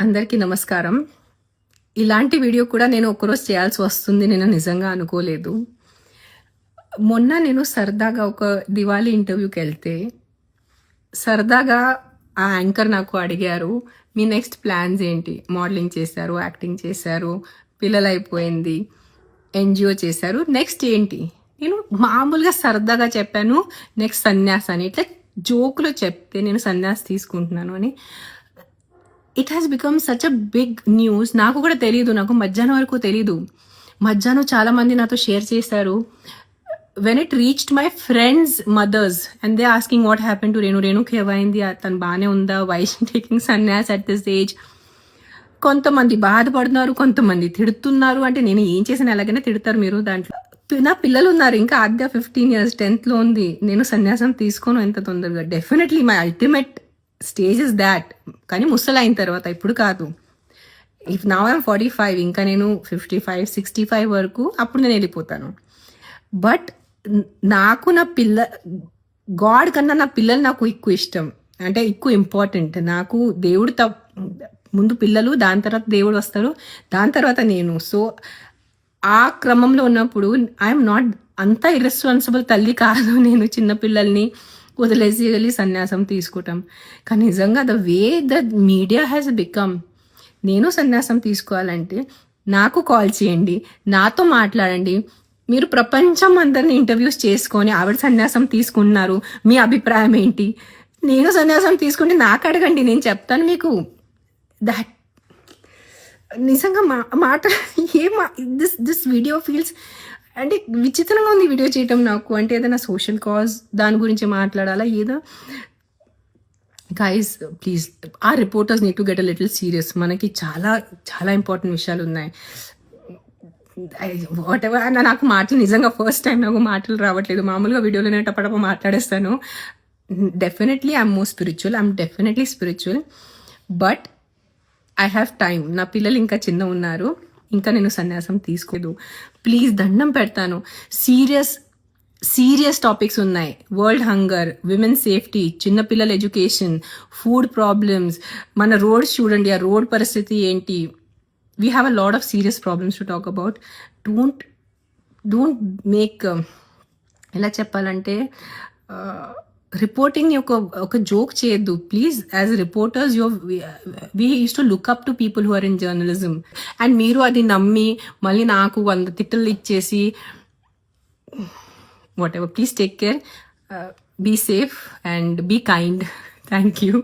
అందరికీ నమస్కారం. ఇలాంటి వీడియో కూడా నేను ఒకరోజు చేయాల్సి వస్తుంది నేను నిజంగా అనుకోలేదు. మొన్న నేను సరదాగా ఒక దివాళీ ఇంటర్వ్యూకి వెళ్తే సరదాగా ఆ యాంకర్ నాకు అడిగారు మీ నెక్స్ట్ ప్లాన్స్ ఏంటి? మోడలింగ్ చేశారు యాక్టింగ్ చేశారు పిల్లలు అయిపోయింది ఎన్జిఓ చేశారు నెక్స్ట్ ఏంటి? నేను మామూలుగా సరదాగా చెప్పాను నెక్స్ట్ సన్యాస్ అని. ఇట్లా జోకులో చెప్తే నేను సన్యాస్ తీసుకుంటున్నాను అని. It has become such a big news నాకు కూడా తెలియదు నాకు మధ్యాహ్నం వరకు తెలియదు మధ్యాహ్నం చాలా మంది నాతో షేర్ చేశారు when it reached my friends mothers and they asking what happen to Renu రేణుకి ఏమైంది? తను బాగానే ఉందా? Why's taking sanyas at this age కొంతమంది బాధపడుతున్నారు కొంతమంది తిడుతున్నారు. అంటే నేను ఏం చేసిన ఎలాగైనా తిడతారు మీరు దాంట్లో. నా పిల్లలు ఉన్నారు ఇంకా ఆద్య ఫిఫ్టీన్ ఇయర్స్ టెన్త్లో ఉంది. నేను సన్యాసం తీసుకోను ఎంత తొందరగా. Definitely my ultimate stage is that కానీ ముసలు అయిన తర్వాత ఇప్పుడు కాదు. ఇఫ్ నా ఐమ్ ఫార్టీ ఫైవ్ ఇంకా నేను ఫిఫ్టీ ఫైవ్ సిక్స్టీ ఫైవ్ వరకు అప్పుడు నేను వెళ్ళిపోతాను. బట్ నాకు నా పిల్ల గాడ్ కన్నా నా పిల్లలు నాకు ఎక్కువ ఇష్టం. అంటే ఎక్కువ ఇంపార్టెంట్ నాకు దేవుడు త ముందు పిల్లలు దాని తర్వాత దేవుడు వస్తారు దాని తర్వాత నేను. సో ఆ క్రమంలో ఉన్నప్పుడు ఐఎమ్ నాట్ అంత ఇర్రెస్పాన్సిబుల్ తల్లి కాదు. నేను చిన్నపిల్లల్ని వదిలేసి వెళ్ళి సన్యాసం తీసుకుంటాం. కానీ నిజంగా the way the media has become నేను సన్యాసం తీసుకోవాలంటే నాకు కాల్ చేయండి నాతో మాట్లాడండి. మీరు ప్రపంచం అందరిని ఇంటర్వ్యూస్ చేసుకొని ఆవిడ సన్యాసం తీసుకున్నారు మీ అభిప్రాయం ఏంటి? నేను సన్యాసం తీసుకుంటే నాకు అడగండి నేను చెప్తాను మీకు. దట్ నిజంగా మా మాట ఏ దిస్ దిస్ వీడియో ఫీల్స్ అంటే విచిత్రంగా ఉంది వీడియో చేయటం నాకు. అంటే ఏదైనా సోషల్ కాజ్ దాని గురించి మాట్లాడాలా? ఏదో? గైస్ ప్లీజ్ ఆ reporters need to get a little serious మనకి చాలా చాలా ఇంపార్టెంట్ విషయాలు ఉన్నాయి. వాట్ ఎవర్ నాకు మాటలు నిజంగా ఫస్ట్ టైం నాకు మాటలు రావట్లేదు. మామూలుగా వీడియోలోనే టపటప మాట్లాడేస్తాను. Definitely I'm more spiritual I'm definitely spiritual but I have time నా పిల్లలు ఇంకా చిన్న ఉన్నారు. ఇంకా నేను సన్యాసం తీసుకోదు ప్లీజ్ దండం పెడతాను. సీరియస్ సీరియస్ టాపిక్స్ ఉన్నాయి. వరల్డ్ హంగర్ విమెన్ సేఫ్టీ చిన్నపిల్లల ఎడ్యుకేషన్ ఫుడ్ ప్రాబ్లమ్స్ మన రోడ్స్ చూడండి ఆ రోడ్ పరిస్థితి ఏంటి? We have a lot of serious problems to talk about don't don't make ఎలా చెప్పాలంటే uh, రిపోర్టింగ్ ఒక ఒక జోక్ చేయొద్దు. Please as reporters you we use to look up to people who are in journalism and మీరు అది నమ్మి మళ్ళీ నాకు వంద తిట్టలు ఇచ్చేసి whatever please take care be safe and be kind thank you